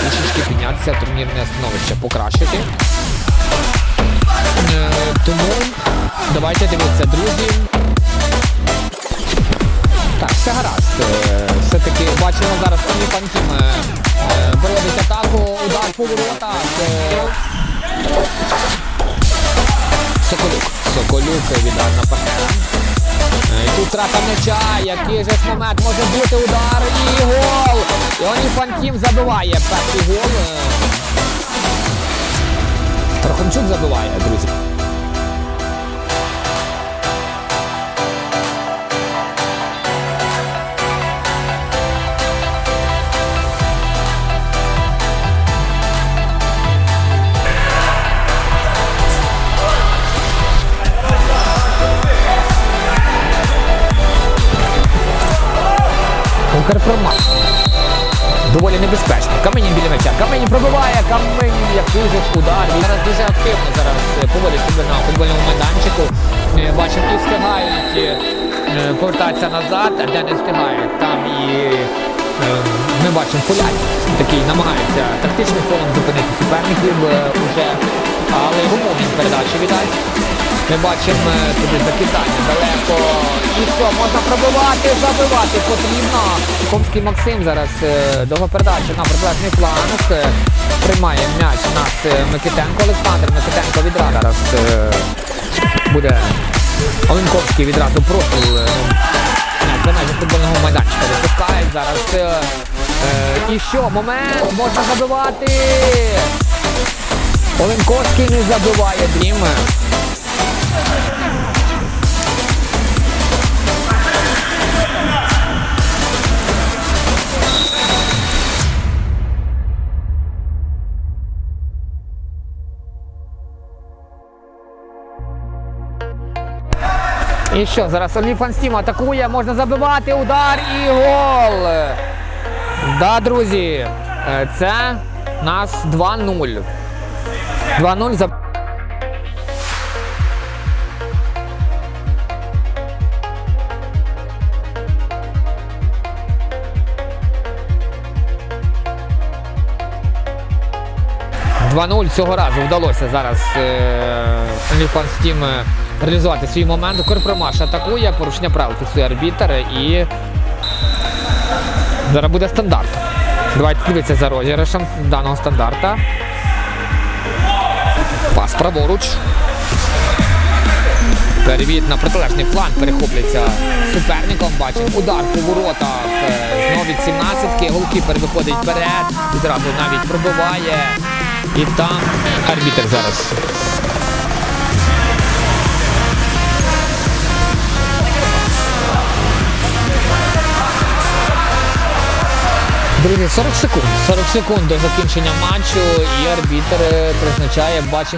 трішечки піднятися, турнірне становище покращити. Е, Тому давайте дивитися, друзі. Так, все гаразд. Е, Все-таки бачимо зараз Тоні Пантім е, е, проводить атаку, удар по воротах. Соколюк. Соколюк віддав на партнера. Е, втрата м'яча, який же ж момент може бути удар і гол. Іоні Фантім забиває перший гол. Троханчук Трохимчук забиває, друзі. Укрпромат. Доволі небезпечно. Камені біля м'яча. Камені пробиває, камені, який же ж удар. Він зараз дуже активно зараз е, поводить себе на футбольному майданчику. Е, Бачимо, і встигають е, повертатися назад, а де не встигають. Там і ми бачимо поляки, такий намагаються тактичним фоном зупинити суперників е, уже, але йому передачі віддасть. Ми бачимо е, туди закидання далеко. І що, можна пробивати, забивати потрібно. Комський Максим зараз е, довга передача на протилежний фланг. Е, Приймає м'яч у нас Микитенко Олександр. Микитенко відразу зараз буде Оленковський відразу профіль. за межі футбольного майданчика випускають зараз. І що, момент, можна забивати. Оленковський не забиває Дрім. І що, зараз Олі Фанстім атакує, можна забивати, удар і гол. Да, друзі, е, це нас 2-0. 2-0 за. Два 0 цього разу вдалося зараз Ліфан Стім реалізувати свій момент. Корпромаш атакує, порушення правил фіксує арбітер і зараз буде стандарт. Давайте дивитися за розіграшем даного стандарта. Пас праворуч. Перевід на протилежний фланг перехоплюється суперником. Бачимо удар по воротах. Е, Знову від 17-ки. Голкіпер виходить вперед. Відразу навіть пробиває. І там арбітер зараз. Друзі, 40 секунд. 40 секунд до закінчення матчу і арбітер е, призначає, бачимо.